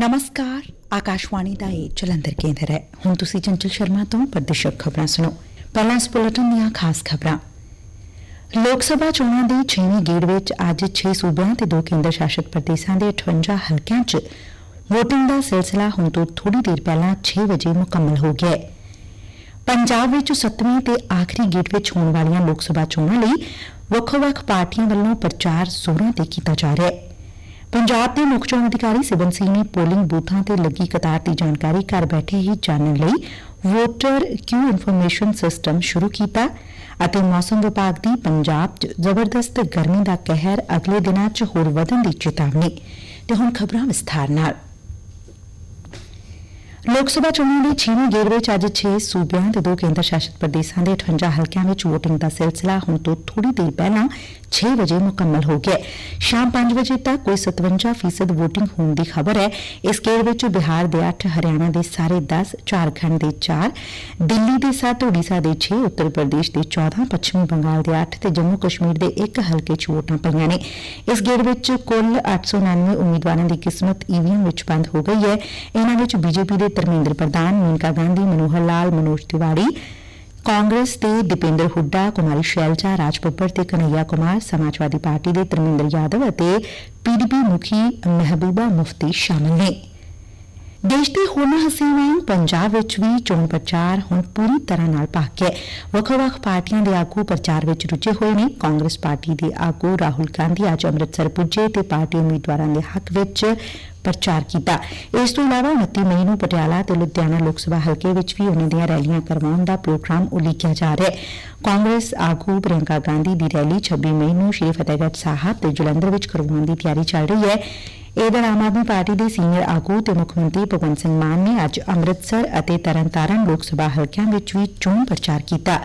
ਨਮਸਕਾਰ, ਆਕਾਸ਼ਵਾਣੀ ਦਾ ਇਹ ਜਲੰਧਰ ਕੇਂਦਰ ਹੈ। ਹੁਣ ਤੁਸੀਂ ਚੰਚਲ ਸ਼ਰਮਾ ਤੋਂ ਪ੍ਰਦੇਸ਼ਕ ਖਬਰਾਂ ਸੁਣੋ। ਪਹਿਲਾਂ ਇਸ ਬੁਲੇਟਿਨ ਦੀਆਂ ਖਾਸ ਖਬਰਾਂ। ਲੋਕ ਸਭਾ ਚੋਣਾਂ ਦੀ 6ਵੀਂ ਗੇੜ ਵਿੱਚ ਅੱਜ 6 ਸੂਬਿਆਂ ਤੇ 2 ਕੇਂਦਰ ਸ਼ਾਸਤ ਪ੍ਰਦੇਸ਼ਾਂ ਦੇ 58 ਹਲਕਿਆਂ 'ਚ VOTING ਦਾ ਸਿਲਸਿਲਾ ਹੁਣ ਤੋਂ ਥੋੜੀ ਦੇਰ ਪਹਿਲਾਂ 6 ਵਜੇ ਮੁਕੰਮਲ ਹੋ ਗਿਆ ਹੈ। ਪੰਜਾਬ ਵਿੱਚ 7ਵੀਂ ਤੇ ਆਖਰੀ ਗੇੜ ਵਿੱਚ ਹੋਣ ਵਾਲੀਆਂ ਲੋਕ ਸਭਾ ਚੋਣਾਂ ਲਈ ਵੱਖੋ-ਵੱਖ ਪਾਰਟੀਆਂ ਵੱਲੋਂ ਪ੍ਰਚਾਰ ਜ਼ੋਰਾਂ ਤੇ ਕੀਤਾ ਜਾ ਰਿਹਾ ਹੈ। ਪੰਜਾਬ ਦੇ ਮੁੱਖ ਚੋਣ ਅਧਿਕਾਰੀ ਸਿਬਨ ਸਿੰਘ ਨੇ ਪੋਲਿੰਗ ਬੂਥਾਂ ਤੇ ਲੱਗੀ ਕਤਾਰ ਦੀ ਜਾਣਕਾਰੀ ਘਰ ਬੈਠੇ ਹੀ ਜਾਣਨ ਲਈ ਵੋਟਰ ਕਿਊ ਇਨਫੋਰਮੇਸ਼ਨ ਸਿਸਟਮ ਸ਼ੁਰੂ ਕੀਤਾ ਅਤੇ ਮੌਸਮ ਵਿਭਾਗ ਦੀ ਪੰਜਾਬ 'ਚ ਜ਼ਬਰਦਸਤ ਗਰਮੀ ਦਾ ਕਹਿਰ ਅਗਲੇ ਦਿਨਾਂ 'ਚ ਹੋਰ ਵਧਣ ਦੀ ਚੇਤਾਵਨੀ ਤੇ ਹੁਣ ਖਬਰਾਂ ਵਿਸਥਾਰ ਨਾਲ। ਲੋਕ ਸਭਾ ਚੋਣਾਂ ਦੀ 6ਵੀਂ ਗੇੜ ਵਿੱਚ ਅੱਜ 6 ਸੂਬਿਆਂ ਤੇ 2 ਕੇਂਦਰ ਸ਼ਾਸਤ ਪ੍ਰਦੇਸ਼ਾਂ ਦੇ 58 ਹਲਕਿਆਂ ਵਿੱਚ VOTING ਦਾ ਸਿਲਸਿਲਾ ਹੁਣ ਤੋਂ ਥੋੜੀ ਦੇਰ ਪਹਿਲਾਂ 6 ਵਜੇ ਮੁਕੰਮਲ ਹੋ ਗਿਆ ਸ਼ਾਮ 5 ਵਜੇ ਤੱਕ ਕੋਈ 57% VOTING ਹੋਣ ਦੀ ਖਬਰ ਹੈ ਇਸ ਗੇੜ ਵਿੱਚ ਬਿਹਾਰ ਦੇ 8 ਹਰਿਆਣਾ ਦੇ ਸਾਰੇ 10 ਝਾਰਖੰਡ ਦੇ 4 ਦਿੱਲੀ ਦੇ 7 ਓਡੀਸ਼ਾ ਦੇ 6 ਉੱਤਰ ਪ੍ਰਦੇਸ਼ ਦੇ 14 ਪੱਛਮੀ ਬੰਗਾਲ ਦੇ 8 ਤੇ ਜੰਮੂ ਕਸ਼ਮੀਰ ਦੇ 1 ਹਲਕੇ 'ਚ ਵੋਟਾਂ ਪਈਆਂ ਨੇ ਇਸ ਗੇੜ ਵਿੱਚ ਕੁੱਲ 899 ਉਮੀਦਵਾਰਾਂ ਦੀ ਕਿਸਮਤ ਈਵੀਐਮ ਵਿੱਚ ਬੰਦ ਹੋ ਗਈ ਹੈ ਇਹਨਾਂ ਵਿੱਚ ਬੀਜੇਪੀ ਦੇ ਧਰਮੇਂਦਰ ਪ੍ਰਧਾਨ ਮੇਨਕਾ ਗਾਂਧੀ ਮਨੋਹਰ ਲਾਲ ਮਨੋਜ ਤਿਵਾੜੀ ਕਾਂਗਰਸ ਦੇ ਦੀਪਿੰਦਰ ਹੁੱਡਾ, ਕੁਮਾਰੀ ਸ਼ੈਲਜਾ ਰਾਜ ਬੱਬਰ ਤੇ ਕਨਈਆ ਕੁਮਾਰ, ਸਮਾਜਵਾਦੀ ਪਾਰਟੀ ਦੇ ਧਰਮੇਂਦਰ ਯਾਦਵ ਅਤੇ ਪੀਡੀਪੀ ਮੁਖੀ ਮਹਿਬੂਬਾ ਮੁਫਤੀ ਸ਼ਾਮਲ ਨੇ। ਦੇਸ਼ ਦੇ ਹੋਰਨਾਂ ਹਿੱਸਿਆਂ ਵਾਂਗ ਪੰਜਾਬ ਵਿੱਚ ਵੀ ਚੋਣ ਪ੍ਰਚਾਰ ਹੁਣ ਪੂਰੀ ਤਰ੍ਹਾਂ ਨਾਲ ਪੱਕ ਗਿਆ ਹੈ। ਵੱਖ-ਵੱਖ ਪਾਰਟੀਆਂ ਦੇ ਆਗੂ ਪ੍ਰਚਾਰ ਵਿੱਚ ਰੁੱਝੇ ਹੋਏ ਨੇ। ਕਾਂਗਰਸ ਪਾਰਟੀ ਦੇ ਆਗੂ ਰਾਹੁਲ ਗਾਂਧੀ ਅੱਜ ਅੰਮ੍ਰਿਤਸਰ ਪੁੱਜੇ ਤੇ ਪਾਰਟੀ ਉਮੀਦਵਾਰਾਂ ਦੇ ਹੱਕ ਵਿੱਚ ਪ੍ਰਚਾਰ ਕੀਤਾ। ਇਸ ਤੋਂ ਇਲਾਵਾ 29 ਮਈ ਨੂੰ ਪਟਿਆਲਾ ਤੇ ਲੁਧਿਆਣਾ ਲੋਕ ਸਭਾ ਹਲਕੇ ਵਿੱਚ ਵੀ ਉਹਨਾਂ ਦੀਆਂ ਰੈਲੀਆਂ ਕਰਵਾਉਣ ਦਾ ਪ੍ਰੋਗਰਾਮ ਉਲੀਕਿਆ ਜਾ ਰਿਹਾ ਹੈ। ਕਾਂਗਰਸ ਆਗੂ ਪ੍ਰਿਯੰਕਾ ਗਾਂਧੀ ਦੀ ਰੈਲੀ 26 ਮਈ ਨੂੰ ਸ਼੍ਰੀ ਫਤਿਹਗੜ੍ਹ ਸਾਹਿਬ ਤੇ ਜਲੰਧਰ ਵਿੱਚ ਕਰਵਾਉਣ ਦੀ ਤਿਆਰੀ ਚੱਲ ਰਹੀ ਹੈ। ਇਹ ਆਮ ਆਦਮੀ ਪਾਰਟੀ ਦੇ ਸੀਨੀਅਰ ਆਗੂ ਤੇ ਮੁੱਖ ਮੰਤਰੀ ਭਗਵੰਤ ਸਿੰਘ ਮਾਨ ਨੇ ਅੱਜ ਅੰਮ੍ਰਿਤਸਰ ਅਤੇ ਤਰਨਤਾਰਨ ਲੋਕ ਸਭਾ ਹਲਕਿਆਂ ਵਿੱਚ ਵੀ ਚੋਣ ਪ੍ਰਚਾਰ ਕੀਤਾ।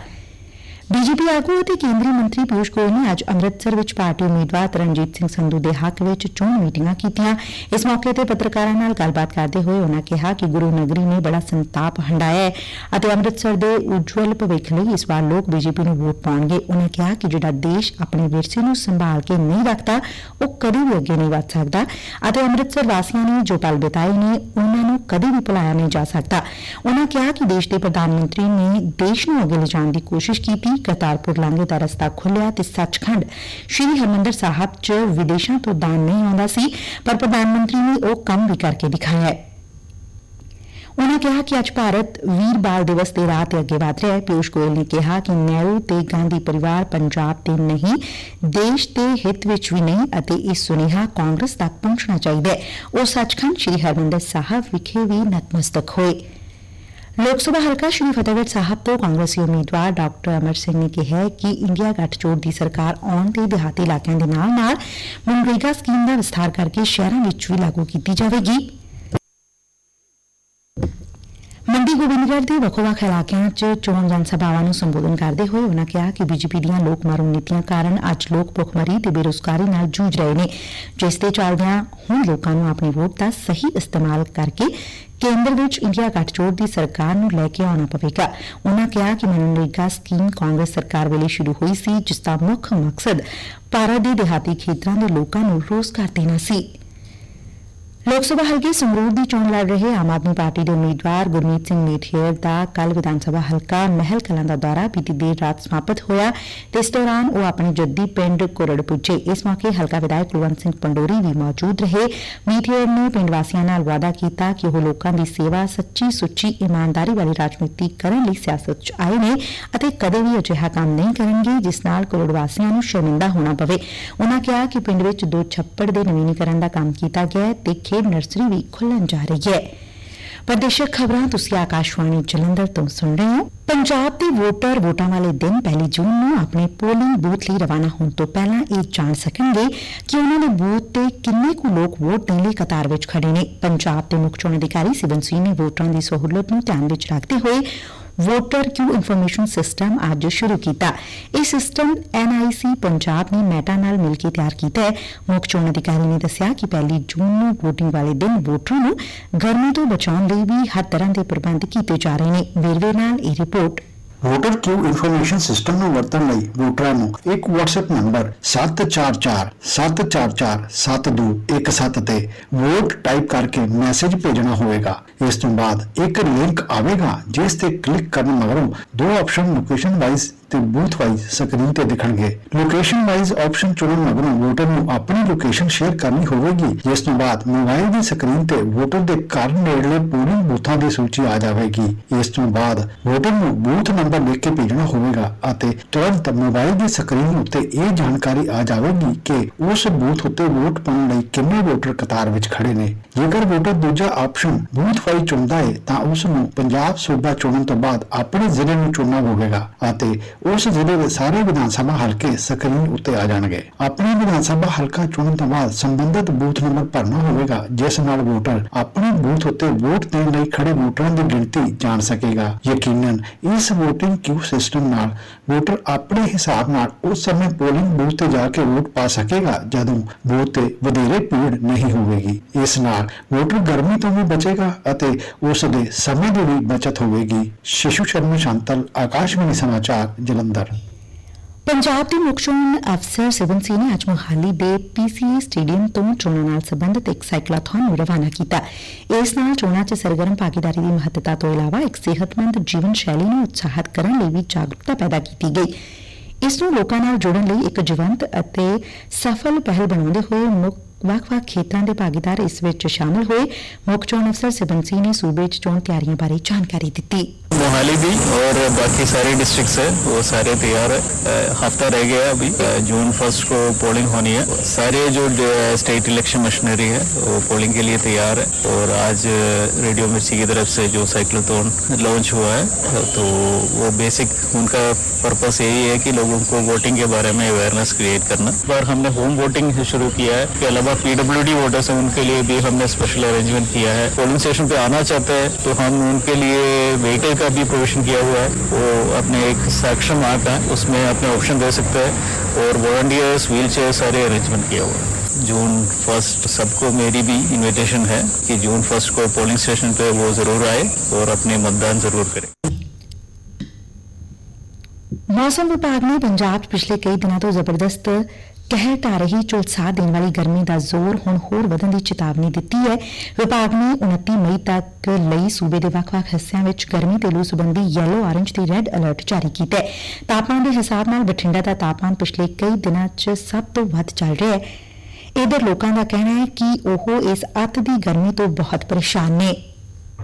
ਬੀਜੇਪੀ ਆਗੂ ਅਤੇ ਕੇਂਦਰੀ ਮੰਤਰੀ ਪਿਊਸ਼ ਗੋਇਲ ਨੇ ਅੱਜ ਅੰਮ੍ਰਿਤਸਰ ਵਿੱਚ ਪਾਰਟੀ ਉਮੀਦਵਾਰ ਤਰਨਜੀਤ ਸਿੰਘ ਸੰਧੂ ਦੇ ਹੱਕ ਵਿੱਚ ਚੋਣ ਮੀਟਿੰਗਾਂ ਕੀਤੀਆਂ। ਇਸ ਮੌਕੇ ਤੇ ਪੱਤਰਕਾਰਾਂ ਨਾਲ ਗੱਲਬਾਤ ਕਰਦੇ ਹੋਏ ਉਨ੍ਹਾਂ ਕਿਹਾ ਕਿ ਗੁਰੂ ਨਗਰੀ ਨੇ ਬੜਾ ਸੰਤਾਪ ਹੰਡਾਇਆ ਹੈ ਅਤੇ ਅੰਮ੍ਰਿਤਸਰ ਦੇ ਉਜਵਲ ਭਵਿੱਖ ਲਈ ਇਸ ਵਾਰ ਲੋਕ ਬੀਜੇਪੀ ਨੂੰ ਵੋਟ ਪਾਉਣਗੇ। ਉਨ੍ਹਾਂ ਕਿਹਾ ਕਿ ਜਿਹੜਾ ਦੇਸ਼ ਆਪਣੇ ਵਿਰਸੇ ਨੂੰ ਸੰਭਾਲ ਕੇ ਨਹੀਂ ਰੱਖਦਾ, ਉਹ ਕਦੇ ਵੀ ਅੱਗੇ ਨਹੀਂ ਵਧ ਸਕਦਾ ਅਤੇ ਅੰਮ੍ਰਿਤਸਰ ਵਾਸੀਆਂ ਨੇ ਜੋ ਪਲ ਬਿਤਾਏ ਨੇ ਉਹਨਾਂ ਨੂੰ ਕਦੇ ਵੀ ਭੁਲਾਇਆ ਨਹੀਂ ਜਾ ਸਕਦਾ। ਉਨ੍ਹਾਂ ਕਿਹਾ ਕਿ ਦੇਸ਼ ਦੇ ਪ੍ਰਧਾਨ ਮੰਤਰੀ ਨੇ ਦੇਸ਼ ਨੂੰ ਅੱਗੇ ਲਿਜਾਣ ਦੀ ਕੋਸ਼ਿਸ਼ ਕੀਤੀ ਕਰਤਾਰਪੁਰ ਲਾਂਘੇ ਦਾ ਰਸਤਾ ਖੁੱਲਿਆ ਤੇ ਸੱਚਖੰਡ ਸ੍ਰੀ ਹਰਮੰਦਰ ਸਾਹਿਬ 'ਚ ਵਿਦੇਸ਼ਾਂ ਤੋਂ ਦਾਨ ਨਹੀਂ ਆਉਂਦਾ ਸੀ ਪਰ ਪ੍ਰਧਾਨ ਮੰਤਰੀ ਨੇ ਉਹ ਕੰਮ ਵੀ ਕਰਕੇ ਦਿਖਾਇਆ ਹੈ ਉਨ੍ਹਾਂ ਕਿਹਾ ਕਿ ਅੱਜ ਭਾਰਤ ਵੀਰ ਬਾਲ ਦਿਵਸ ਦੇ ਰਾਹ ਤੇ ਅੱਗੇ ਵਧ ਰਿਹਾ ਹੈ ਪਿਊਸ਼ ਗੋਇਲ ਨੇ ਕਿਹਾ ਕਿ ਨਹਿਰੂ ਤੇ ਗਾਂਧੀ ਪਰਿਵਾਰ ਪੰਜਾਬ ਤੇ ਨਹੀਂ ਦੇਸ਼ ਦੇ ਹਿੱਤ ਵਿੱਚ ਵੀ ਨਹੀਂ ਅਤੇ ਇਹ ਸੁਨੇਹਾ ਕਾਂਗਰਸ ਤੱਕ ਪਹੁੰਚਣਾ ਚਾਹੀਦਾ ਹੈ ਉਹ ਸੱਚਖੰਡ ਸ੍ਰੀ ਹਰਮੰਦਰ ਸਾਹਿਬ ਵਿਖੇ ਵੀ ਨਤਮਸਤਕ ਹੋਏ ਲੋਕ ਸਭਾ ਹਲਕਾ ਸ਼੍ਰੀ ਫਤਿਹਗੜ੍ਹ ਸਾਹਿਬ ਤੋਂ ਕਾਂਗਰਸੀ ਉਮੀਦਵਾਰ ਡਾਕਟਰ ਅਮਰ ਸਿੰਘ ਨੇ ਕਿਹਾ ਕਿ ਇੰਡੀਆ ਗੱਠਜੋੜ ਦੀ ਸਰਕਾਰ ਆਉਣ ਤੇ ਦਿਹਾਤੀ ਇਲਾਕਿਆਂ ਦੇ ਨਾਲ ਨਾਲ ਮਨਰੇਗਾ ਸਕੀਮ ਦਾ ਵਿਸਥਾਰ ਕਰਕੇ ਸ਼ਹਿਰਾਂ ਵਿੱਚ ਵੀ ਲਾਗੂ ਕੀਤੀ ਜਾਵੇਗੀ। ਸ੍ਰੀ ਗੋਬਿੰਦਗੜ੍ਹ ਦੇ ਵੱਖ-ਵੱਖ ਇਲਾਕਿਆਂ 'ਚ ਚੋਣ ਜਨ ਸਭਾਵਾਂ ਨੂੰ ਸੰਬੋਧਨ ਕਰਦੇ ਹੋਏ ਉਨ੍ਹਾਂ ਕਿਹਾ ਕਿ ਬੀਜੇਪੀ ਦੀਆਂ ਲੋਕ ਮਾਰੂ ਨੀਤੀਆਂ ਕਾਰਨ ਅੱਜ ਲੋਕ ਭੁੱਖਮਰੀ ਤੇ ਬੇਰੁਜ਼ਗਾਰੀ ਨਾਲ ਜੂਝ ਰਹੇ ਨੇ, ਜਿਸ ਦੇ ਚੱਲਦਿਆਂ ਹੁਣ ਲੋਕਾਂ ਨੂੰ ਆਪਣੀ ਵੋਟ ਦਾ ਸਹੀ ਇਸਤੇਮਾਲ ਕਰਕੇ ਕੇਂਦਰ ਵਿੱਚ ਇੰਡੀਆ ਗੱਠਜੋੜ ਦੀ ਸਰਕਾਰ ਨੂੰ ਲੈ ਕੇ ਆਉਣਾ ਪਵੇਗਾ। ਉਨ੍ਹਾਂ ਕਿਹਾ ਕਿ ਮਨਰੇਗਾ ਸਕੀਮ ਕਾਂਗਰਸ ਸਰਕਾਰ ਵੇਲੇ ਸ਼ੁਰੂ ਹੋਈ ਸੀ, ਜਿਸ ਦਾ ਮੁੱਖ ਮਕਸਦ ਭਾਰਤ ਦੇ ਦਿਹਾਤੀ ਖੇਤਰਾਂ ਦੇ ਲੋਕਾਂ ਨੂੰ ਰੋਜ਼ਗਾਰ ਦੇਣਾ ਸੀ। ਲੋਕ ਸਭਾ ਹਲਕੇ ਸੰਗਰੂਰ ਦੀ ਚੋਣ ਲੜ ਰਹੇ ਆਮ ਆਦਮੀ ਪਾਰਟੀ ਦੇ ਉਮੀਦਵਾਰ ਗੁਰਮੀਤ ਸਿੰਘ ਮੇਠੀਰ ਦਾ ਕੱਲ ਵਿਧਾਨ ਸਭਾ ਹਲਕਾ ਮਹਿਲ ਕਲਾਂ ਦਾ ਦੌਰਾ ਬੀਤੀ ਦੇਰ ਰਾਤ ਸਮਾਪਤ ਹੋਇਆ ਤੇ ਇਸ ਦੌਰਾਨ ਉਹ ਆਪਣੇ ਜੱਦੀ ਪਿੰਡ ਕੁਰੜ ਪੁੱਜੇ। ਇਸ ਮੌਕੇ ਹਲਕਾ ਵਿਧਾਇਕ ਕੁਲਵੰਤ ਸਿੰਘ ਪੰਡੋਰੀ ਵੀ ਮੌਜੂਦ ਰਹੇ। ਮੇਠੀਰ ਨੇ ਪਿੰਡ ਵਾਸੀਆਂ ਨਾਲ ਵਾਅਦਾ ਕੀਤਾ ਕਿ ਉਹ ਲੋਕਾਂ ਦੀ ਸੇਵਾ ਸੱਚੀ ਸੁੱਚੀ, ਇਮਾਨਦਾਰੀ ਵਾਲੀ ਰਾਜਨੀਤੀ ਕਰਨ ਲਈ ਸਿਆਸਤ 'ਚ ਆਏ ਨੇ ਅਤੇ ਕਦੇ ਵੀ ਅਜਿਹਾ ਕੰਮ ਨਹੀਂ ਕਰਨਗੇ ਜਿਸ ਨਾਲ ਕੁਰੜ ਵਾਸੀਆਂ ਨੂੰ ਸ਼ਰਮਿੰਦਾ ਹੋਣਾ ਪਵੇ। ਉਨ੍ਹਾਂ ਕਿਹਾ ਕਿ ਪਿੰਡ ਵਿੱਚ ਦੋ ਛੱਪੜ ਦੇ ਨਵੀਨੀਕਰਨ ਦਾ ਕੰਮ ਕੀਤਾ ਗਿਆ ਹੈ। ਤੇ ਖੇਡ ਨਰਸਰੀ ਵੀ ਖੁੱਲਣ ਜਾ ਰਹੀ ਹੈ। ਪ੍ਰਦੇਸ਼ਕ ਖਬਰਾਂ ਤੁਸੀਂ ਆਕਾਸ਼ਵਾਣੀ ਜਲੰਧਰ ਤੋਂ ਸੁਣ ਰਹੇ ਹੋ। ਪੰਜਾਬ ਦੇ ਵੋਟਰ ਵੋਟਾਂ ਵਾਲੇ ਦਿਨ ਪਹਿਲੀ ਜੂਨ ਨੂੰ ਆਪਣੇ ਪੋਲਿੰਗ ਬੂਥ ਲਈ ਰਵਾਨਾ ਹੋਣ ਤੋਂ ਪਹਿਲਾਂ ਇਹ ਜਾਣ ਸਕਣਗੇ ਕਿ ਉਹਨਾਂ ਦੇ ਬੂਥ ਤੇ ਕਿੰਨੇ ਕੁ ਲੋਕ ਵੋਟ ਦੇਣ ਲਈ ਕਤਾਰ ਵਿੱਚ ਖੜੇ ਨੇ। ਪੰਜਾਬ ਦੇ ਮੁੱਖ ਚੋਣ ਅਧਿਕਾਰੀ ਸਿਵਨ ਸਿੰਘ ਨੇ ਵੋਟਰਾਂ ਦੀ ਸਹੂਲਤ ਨੂੰ ਧਿਆਨ ਵਿੱਚ ਰੱਖਦੇ ਹੋਏ ਵੋਟਰ ਕਿਊ ਇਨਫੋਰਮੇਸ਼ਨ ਸਿਸਟਮ ਅੱਜ ਸ਼ੁਰੂ ਕੀਤਾ। ਇਹ ਸਿਸਟਮ ਐਨਆਈਸੀ ਪੰਜਾਬ ਨੇ ਮੈਟਾ ਨਾਲ ਮਿਲ ਕੇ ਤਿਆਰ ਕੀਤਾ ਹੈ। ਮੁੱਖ ਚੋਣ ਅਧਿਕਾਰੀ ਨੇ ਦੱਸਿਆ ਕਿ ਪਹਿਲੀ ਜੂਨ ਨੂੰ VOTING ਵਾਲੇ ਦਿਨ ਵੋਟਰਾਂ ਨੂੰ ਗਰਮੀ ਤੋਂ ਬਚਾਉਣ ਲਈ ਵੀ ਹਰ ਤਰ੍ਹਾਂ ਦੇ ਪ੍ਰਬੰਧ ਕੀਤੇ ਜਾ ਰਹੇ ਨੇ। ਵੇਰਵੇ ਨਾਲ ਇਹ report voter queue information system ਨੂੰ ਵਰਤਣ ਲਈ ਵੋਟਰਾਂ ਨੂੰ ਇੱਕ WhatsApp ਨੰਬਰ 7447447217 ਤੇ ਵੋਟ ਟਾਈਪ ਕਰਕੇ ਮੈਸੇਜ ਭੇਜਣਾ ਹੋਵੇਗਾ। ਇਸ ਤੋਂ ਬਾਅਦ ਇੱਕ ਲਿੰਕ ਆਵੇਗਾ, ਜਿਸ ਤੇ ਕਲਿੱਕ ਕਰਨ ਮਗਰੋਂ ਦੋ ਆਪਸ਼ਨ ਲੋਕੇਸ਼ਨ ਵਾਈਜ਼ ਤੇ ਬੂਥ ਵਾਈਜ਼ ਸਕਰੀਨ ਤੇ ਦਿਖਣਗੇ। ਲੋਕੇਸ਼ਨ ਵਾਈਜ਼ ਆਪਸ਼ਨ ਚੁਣਨ ਮਗਰੋਂ ਵੋਟਰ ਨੂੰ ਆਪਣੀ ਲੋਕੇਸ਼ਨ ਸ਼ੇਅਰ ਕਰਨੀ ਹੋਵੇਗੀ। ਜਿਸ ਤੋਂ ਬਾਅਦ ਮੋਬਾਈਲ ਦੀ ਸਕਰੀਨ ਤੇ ਵੋਟਰ ਦੇ ਘਰ ਨੇੜਲੇ ਪੂਰੇ ਬੂਥਾਂ ਦੀ ਸੂਚੀ ਆ ਜਾਵੇਗੀ। ਇਸ ਤੋਂ ਬਾਅਦ ਵੋਟਰ ਨੂੰ ਬੂਥ ਨੰਬਰ ਲਿਖ ਕੇ ਭੇਜਣਾ ਹੋਵੇਗਾ ਅਤੇ ਤੁਰੰਤ ਮੋਬਾਈਲ ਦੀ ਸਕਰੀਨ ਉੱਤੇ ਇਹ ਜਾਣਕਾਰੀ ਆ ਜਾਵੇਗੀ ਕਿ ਉਸ ਬੂਥ ਉੱਤੇ ਵੋਟ ਪਾਉਣ ਲਈ ਕਿੰਨੇ ਵੋਟਰ ਕਤਾਰ ਵਿੱਚ ਖੜੇ ਨੇ। ਜੇਕਰ ਵੋਟਰ ਦੂਜਾ ਆਪਸ਼ਨ ਬੂਥ ਵਾਈਜ਼ ਚੁਣਦਾ ਹੈ, ਤਾਂ ਉਸ ਨੂੰ ਪੰਜਾਬ ਸੂਬਾ ਚੁਣਨ ਤੋਂ ਬਾਅਦ ਆਪਣੇ ਜ਼ਿਲ੍ਹੇ ਨੂੰ ਚੁਣਨਾ ਹੋਵੇਗਾ ਅਤੇ ਉਸ ਜ਼ਿਲ੍ਹੇ ਦੇ ਸਾਰੇ ਵਿਧਾਨ ਸਭਾ ਹਲਕੇ ਸਕਰੀਨ ਉੱਤੇ ਆ ਜਾਣਗੇ। ਆਪਣੇ ਵਿਧਾਨ ਸਭਾ ਹਲਕਾ ਚੁਣਨ ਤੋਂ ਬਾਅਦ ਸੰਬੰਧਿਤ ਬੂਥ ਨੰਬਰ ਭਰਨਾ ਹੋਵੇਗਾ, ਜਿਸ ਨਾਲ ਵੋਟਰ ਆਪਣੇ ਬੂਥ ਉੱਤੇ ਵੋਟ ਦੇਣ ਲਈ ਖੜੇ ਵੋਟਰਾਂ ਦੀ ਗਿਣਤੀ ਜਾਣ ਸਕੇਗਾ। ਯਕੀਨਨ ਇਸ VOTING ਕਿਊ ਸਿਸਟਮ ਨਾਲ ਵੋਟਰ ਆਪਣੇ ਹਿਸਾਬ ਨਾਲ ਉਸ ਸਮੇਂ ਪੋਲਿੰਗ ਬੂਥ ਤੇ ਜਾ ਕੇ ਵੋਟ ਪਾ ਸਕੇਗਾ, ਜਦੋਂ ਵੋਟ ਤੇ ਵਧੇਰੇ ਭੀੜ ਨਹੀਂ ਹੋਵੇਗੀ। ਇਸ ਨਾਲ ਵੋਟਰ ਗਰਮੀ ਤੋਂ ਵੀ ਬਚੇਗਾ ਅਤੇ ਉਸ ਦੇ ਸਮੇਂ ਦੀ ਵੀ ਬਚਤ ਹੋਵੇਗੀ। ਸ਼ਿਸ਼ੂ ਸ਼ਰਮਾ ਸ਼ਾਂਤਲ, ਆਕਾਸ਼ਵਾਣੀ ਸਮਾਚਾਰ ਜਲੰਧਰ। ਪੰਜਾਬ ਦੇ ਮੁੱਖ ਚੋਣ ਅਫਸਰ ਸਿਵਨ ਸਿੰਘ ਨੇ ਅੱਜ ਮੁਹਾਲੀ ਦੇ ਪੀਸੀਏ ਸਟੇਡੀਅਮ ਤੋਂ ਚੋਣਾਂ ਨਾਲ ਸੰਬੰਧਿਤ ਇੱਕ ਸਾਈਕਲਾਥਨ ਨੂੰ ਰਵਾਨਾ ਕੀਤਾ। ਇਸ ਨਾਲ ਚੋਣਾਂ 'ਚ ਸਰਗਰਮ ਭਾਗੀਦਾਰੀ ਦੀ ਮਹੱਤਤਾ ਤੋਂ ਇਲਾਵਾ ਇੱਕ ਸਿਹਤਮੰਦ ਜੀਵਨ ਸ਼ੈਲੀ ਨੂੰ ਉਤਸ਼ਾਹਿਤ ਕਰਨ ਲਈ ਵੀ ਜਾਗਰੂਕਤਾ ਪੈਦਾ ਕੀਤੀ ਗਈ। ਇਸ ਨੂੰ ਲੋਕਾਂ ਨਾਲ ਜੁੜਨ ਲਈ ਇੱਕ ਜੀਵੰਤ ਅਤੇ ਸਫਲ ਪਹਿਲ ਬਣਾਉਂਦੇ ਹੋਏ ਮੁੱਖ ਵੱਖ-ਵੱਖ ਖੇਤਰਾਂ ਦੇ ਭਾਗੀਦਾਰ ਇਸ ਵਿੱਚ ਸ਼ਾਮਲ ਹੋਏ ਮੁੱਖ ਚੋਣ ਅਫਸਰ ਸਿਬਨ ਸਿੰਘ ਨੇ ਸੂਬੇ 'ਚ ਚੋਣ ਤਿਆਰੀਆਂ ਬਾਰੇ ਜਾਣਕਾਰੀ ਦਿੱਤੀ मोहाली भी और बाकी सारे डिस्ट्रिक्ट्स है वो सारे तैयार है हफ्ता रह गया अभी अ, जून फर्स्ट को पोलिंग होनी है सारे जो स्टेट इलेक्शन मशीनरी है वो पोलिंग के लिए तैयार है और आज अ, रेडियो मिर्ची की तरफ से जो साइक्लोथोन लॉन्च हुआ है अ, तो वो बेसिक उनका पर्पस यही है कि लोगों को वोटिंग के बारे में अवेयरनेस क्रिएट करना इस बार हमने होम वोटिंग शुरू किया है इसके अलावा पीडब्ल्यूडी वोटर्स हैं, उनके लिए भी हमने स्पेशल अरेंजमेंट किया है। पोलिंग स्टेशन पे आना चाहते हैं तो हम उनके लिए व्हीकल का भी प्रोविज़न किया हुआ है। वो अपने एक सक्षम मार्क है, उसमें अपने ऑप्शन दे सकते हैं। और वॉलंटियर्स व्हील चेयर सारे अरेंजमेंट किया हुआ है। जून फ़र्स्ट सबको मेरी भी इनविटेशन है कि जून फ़र्स्ट को पोलिंग स्टेशन पे वो ज़रूर आए और अपने मतदान ज़रूर करें। ਮੌਸਮ ਵਿਭਾਗ ਨੇ ਪੰਜਾਬ 'ਚ ਪਿਛਲੇ ਕਈ ਦਿਨਾਂ ਤੋਂ ਜ਼ਬਰਦਸਤ ਕਹਿਰ ਢਾ ਰਹੀ ਝੁਲਸਾ ਦੇਣ ਵਾਲੀ ਗਰਮੀ ਦਾ ਜ਼ੋਰ ਹੁਣ ਹੋਰ ਵਧਣ ਦੀ ਚੇਤਾਵਨੀ ਦਿੱਤੀ ਹੈ। ਵਿਭਾਗ ਨੇ 29 ਮਈ ਤੱਕ ਲਈ ਸੂਬੇ ਦੇ ਵੱਖ-ਵੱਖ ਹਿੱਸਿਆਂ ਵਿੱਚ ਗਰਮੀ ਤੇ ਲੂ ਸੰਬੰਧੀ ਯੈਲੋ ਔਰੇਂਜ ਤੇ ਰੈੱਡ ਅਲਰਟ ਜਾਰੀ ਕੀਤਾ ਹੈ। ਤਾਪਮਾਨ ਦੇ ਹਿਸਾਬ ਨਾਲ ਬਠਿੰਡਾ ਦਾ ਤਾਪਮਾਨ ਪਿਛਲੇ ਕਈ ਦਿਨਾਂ 'ਚ ਸਭ ਤੋਂ ਵੱਧ ਚੱਲ ਰਿਹਾ ਹੈ। ਇਧਰ ਲੋਕਾਂ ਦਾ ਕਹਿਣਾ ਹੈ ਕਿ ਉਹ ਇਸ ਅੱਤ ਦੀ ਗਰਮੀ ਤੋਂ ਬਹੁਤ ਪਰੇਸ਼ਾਨ ਨੇ।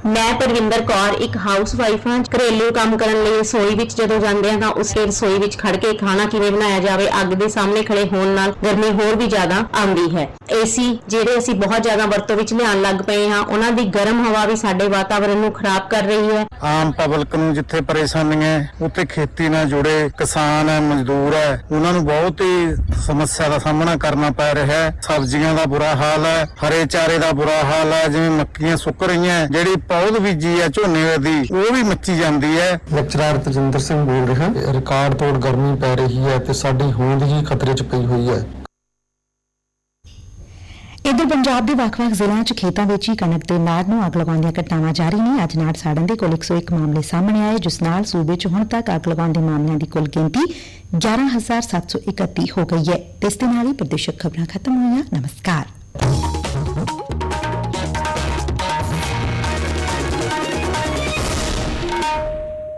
ਮੈਂ ਪਰਵਿੰਦਰ ਕੌਰ ਇੱਕ ਹਾਊਸ ਵਾਈਫ ਹਾਂ ਘਰੇਲੂ ਕੰਮ ਕਰਨ ਲਈ ਰਸੋਈ ਵਿੱਚ ਜਦੋਂ ਜਾਂਦੇ ਹਾਂ ਤਾਂ ਉਸੇ ਰਸੋਈ ਵਿੱਚ ਖੜ ਕੇ ਖਾਣਾ ਕਿਵੇਂ ਬਣਾਇਆ ਜਾਵੇ ਅੱਗ ਦੇ ਸਾਹਮਣੇ ਖੜੇ ਹੋਣ ਨਾਲ ਗਰਮੀ ਹੋਰ ਵੀ ਜ਼ਿਆਦਾ ਆਉਂਦੀ ਹੈ। ਏਸੀ ਜਿਹੜੇ ਅਸੀਂ ਬਹੁਤ ਜ਼ਿਆਦਾ ਵਰਤੋਂ ਵਿੱਚ ਲਿਆਉਣ ਲੱਗ ਪਏ ਹਾਂ ਉਹਨਾਂ ਦੀ ਗਰਮ ਹਵਾ ਵੀ ਸਾਡੇ ਵਾਤਾਵਰਣ ਨੂੰ ਖਰਾਬ ਕਰ ਰਹੀ ਹੈ। ਆਮ ਪਬਲਿਕ ਨੂੰ ਜਿੱਥੇ ਪਰੇਸ਼ਾਨੀਆਂ ਹੈ, ਉੱਥੇ ਖੇਤੀ ਨਾਲ ਜੁੜੇ ਕਿਸਾਨ ਹੈ ਮਜ਼ਦੂਰ ਹੈ ਉਹਨਾਂ ਨੂੰ ਬਹੁਤ ਹੀ ਸਮੱਸਿਆ ਦਾ ਸਾਹਮਣਾ ਕਰਨਾ ਪੈ ਰਿਹਾ ਹੈ। ਸਬਜ਼ੀਆਂ ਦਾ ਬੁਰਾ ਹਾਲ ਹੈ ਹਰੇ ਚਾਰੇ ਦਾ ਬੁਰਾ ਹਾਲ ਹੈ ਜਿਵੇਂ ਮੱਕੀਆਂ ਸੁੱਕ ਰਹੀਆਂ ਜਿਹੜੀ ਪੌਦ ਬੀਜੀ ਹੈ ਝੋਨੇ ਦੀ ਉਹ ਵੀ ਮੱਚੀ ਜਾਂਦੀ ਹੈ। ਲੈਕਚਰਰ ਤਜਿੰਦਰ ਸਿੰਘ ਬੋਲ ਰਿਹਾ ਰਿਕਾਰਡ ਤੋੜ ਗਰਮੀ ਪੈ ਰਹੀ ਹੈ ਤੇ ਸਾਡੀ ਹੋਂਦ ਹੀ ਖਤਰੇ 'ਚ ਪਈ ਹੋਈ ਹੈ। ਇਧਰ ਪੰਜਾਬ ਦੇ ਵੱਖ-ਵੱਖ ਜ਼ਿਲ੍ਹਿਆਂ 'ਚ ਖੇਤਾਂ ਵਿੱਚ ਹੀ ਕਣਕ ਦੇ ਨਾੜ ਨੂੰ ਅੱਗ ਲਗਾਉਣ ਦੀਆਂ ਘਟਨਾਵਾਂ ਜਾਰੀ ਨੇ। ਅੱਜ ਨਾੜ ਸਾੜਨ ਦੇ ਕੁੱਲ 101 ਮਾਮਲੇ ਸਾਹਮਣੇ ਆਏ ਜਿਸ ਨਾਲ ਸੂਬੇ 'ਚ ਹੁਣ ਤੱਕ ਅੱਗ ਲਗਾਉਣ ਦੇ ਮਾਮਲਿਆਂ ਦੀ ਕੁੱਲ ਗਿਣਤੀ 11731 ਹੋ ਗਈ ਹੈ। ਇਸ ਦੇ ਨਾਲ ਹੀ ਪ੍ਰਦੇਸ਼ਕ ਖਬਰਾਂ ਖਤਮ ਹੋਈਆਂ। ਨਮਸਕਾਰ।